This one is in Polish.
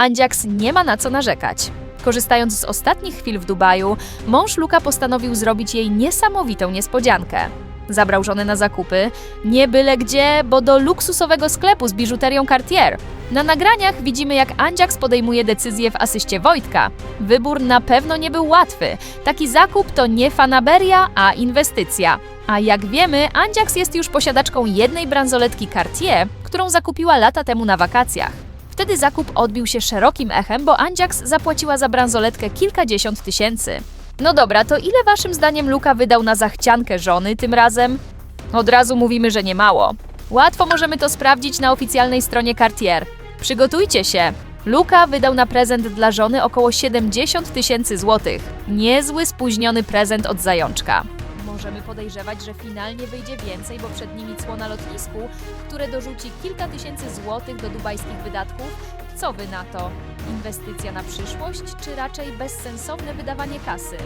Andziaks nie ma na co narzekać. Korzystając z ostatnich chwil w Dubaju, mąż Luka postanowił zrobić jej niesamowitą niespodziankę. Zabrał żonę na zakupy, nie byle gdzie, bo do luksusowego sklepu z biżuterią Cartier. Na nagraniach widzimy, jak Andziaks podejmuje decyzję w asyście Wojtka. Wybór na pewno nie był łatwy. Taki zakup to nie fanaberia, a inwestycja. A jak wiemy, Andziaks jest już posiadaczką jednej bransoletki Cartier, którą zakupiła lata temu na wakacjach. Wtedy zakup odbił się szerokim echem, bo Andziaks zapłaciła za bransoletkę kilkadziesiąt tysięcy. No dobra, to ile waszym zdaniem Luka wydał na zachciankę żony tym razem? Od razu mówimy, że nie mało. Łatwo możemy to sprawdzić na oficjalnej stronie Cartier. Przygotujcie się! Luka wydał na prezent dla żony około 70 tysięcy złotych. Niezły spóźniony prezent od zajączka. Możemy podejrzewać, że finalnie wyjdzie więcej, bo przed nimi cło na lotnisku, które dorzuci kilka tysięcy złotych do dubajskich wydatków. Co wy na to? Inwestycja na przyszłość, czy raczej bezsensowne wydawanie kasy?